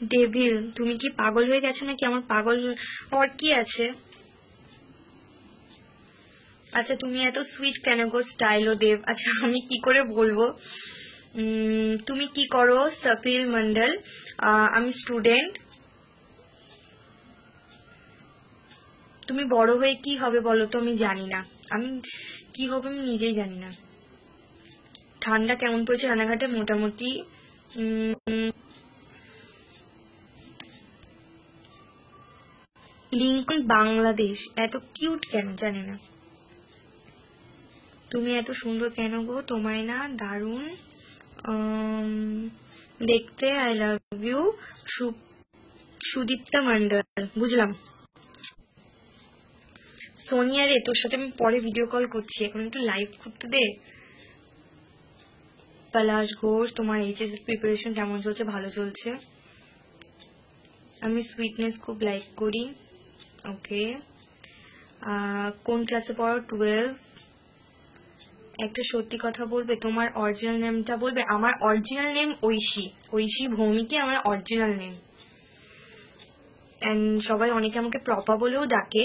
Devil তুমি কি পাগল হয়ে গেছো নাকি? আমার পাগল হওয়ার কি আছে? আচ্ছা তুমি এত সুইট কেন গো স্টাইল ও দেব? আচ্ছা আমি কি করে বলব? তুমি কি করো সফিল মন্ডল? আমি স্টুডেন্ট তুমি বড় হয়ে কি হবে বলো তো? আমি জানি না। আমি কি হবে আমি নিজেই জানি না। ঠান্ডা কেমন পড়েছে রানাঘাটে মোটামুটি লিঙ্কন বাংলাদেশ এত কিউট কেন জানি না। তুমি এত সুন্দর কেন গো? তোমায় না দারুণ দেখতে I love you Sudipta Mondal, বুঝলাম। সোনিয়া রে, তোর সাথে আমি পরে ভিডিও কল করছি, এখন একটু লাইভ করতে দে। পলাশ ঘোষ, তোমার এইচএস প্রিপারেশন কেমন চলছে? ভালো চলছে। আমি সুইটনেস খুব লাইক করি। ওকে কোন ক্লাসে পড়ো? টুয়েলভ একটা সত্যি কথা বলবে, তোমার অরিজিনাল নেমটা বলবে? আমার অরিজিনাল নেম ঐশী। ঐশী ভৌমিকে আমার অরিজিনাল নেম অ্যান্ড সবাই অনেকে আমাকে প্রপা বলেও ডাকে।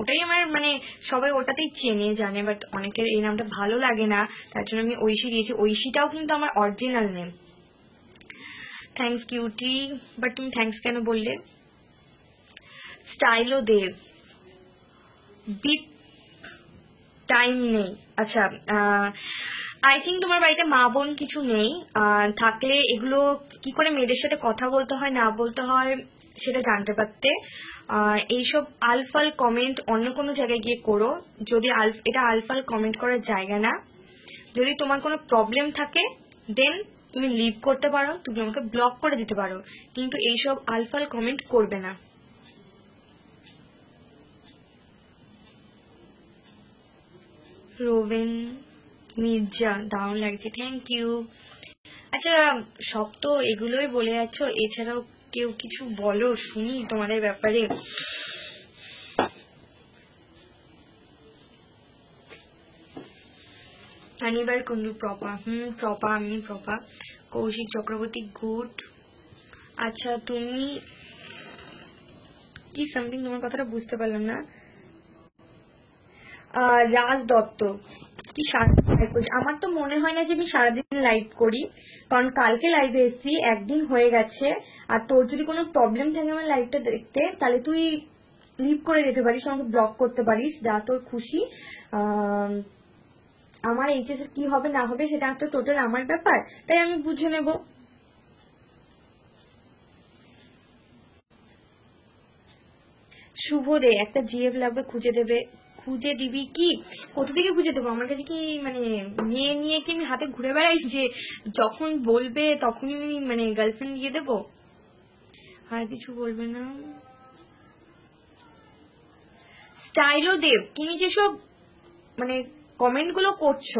ওটাই আমার মানে সবাই ওটাতেই চেনে, জানে বাট অনেকের এই নামটা ভালো লাগে না। তার জন্য আমি ঐশী দিয়েছি। ঐশীটাও কিন্তু আমার original name thanks cutie but তুমি থ্যাঙ্কস কেন বললে? স্টাইলো দেব। বিপ টাইম নেই। আচ্ছা আই থিঙ্ক তোমার বাড়িতে মা বোন কিছু নেই। থাকলে এগুলো কি করে মেয়েদের সাথে কথা বলতে হয়, না বলতে হয়, সেটা জানতে পারতে। এইসব আলফাল কমেন্ট অন্য কোনো জায়গায় গিয়ে করো। যদি আলফ, এটা আলফাল কমেন্ট করার জায়গা না। যদি তোমার কোনো প্রবলেম থাকে দেন তুমি লিভ করতে পারো। তুমি আমাকে ব্লক করে দিতে পারো। কিন্তু এইসব আলফাল কমেন্ট করবে না। রোবেন মির্জা, দারুণ লাগছে। থ্যাংক ইউ আচ্ছা সব তো এগুলোই বলে যাচ্ছ, এছাড়াও কেউ কিছু বলো? শুনি তোমাদের ব্যাপারে। আনিবার কুন্ডু প্রপা। হুম, প্রপা, আমি প্রপা। কৌশিক চক্রবর্তী, গুড। আচ্ছা তুমি কি সামথিং তোমার কথাটা বুঝতে পারলাম না। রাজ দত্ত। কি আমার তো মনে হয় না যে আমি সারাদিন লাইভ করি। কারণ কালকে লাইভে এসেছি, একদিন হয়ে গেছে। আর তোর যদি কোনো প্রবলেম থাকে আমার লাইভটা দেখতে, তাহলে তুই লিভ করে যেতে পারিস, আমাকে ব্লক করতে পারিস, যা তোর খুশি। আমার এইচএস কি হবে, না হবে, সেটা তো টোটাল আমার ব্যাপার, তাই আমি বুঝে নেব। শুভ দে, একটা জিএফ লাগবে, খুঁজে দেবে। খুঁজে দিবি কি? কোথা থেকে খুঁজে দেবো? আমার কাছে কি মানে নিয়ে নিয়ে কি আমি হাতে ঘুরে বেড়াইস যে যখন বলবে তখনই মানে গার্লফ্রেন্ড দিয়ে দেবো? আর কিছু বলবে না। স্টাইলো দেব, তুমি যেসব মানে কমেন্টগুলো করছ,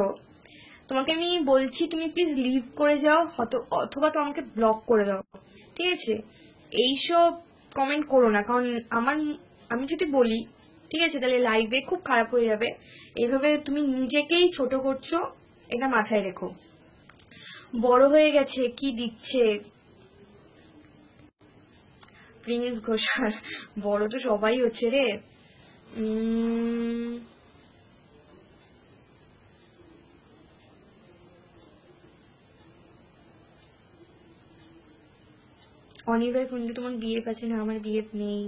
তোমাকে আমি বলছি তুমি প্লিজ লিভ করে যাও অথবা তো আমাকে ব্লক করে দাও, ঠিক আছে? এইসব কমেন্ট করো না, কারণ আমার, আমি যদি বলি ঠিক আছে তাহলে লাইফে খুব খারাপ হয়ে যাবে। এইভাবে তুমি নিজেকেই ছোট করছ এটা মাথায় রেখো। বড় হয়ে গেছে কি দিচ্ছে? প্রিন্স ঘোষাল বড় তো সবাই হচ্ছে রে। উম, অনির্বাণ কুন্ডু তোমার বিএফ আছে না? আমার বিএফ নেই।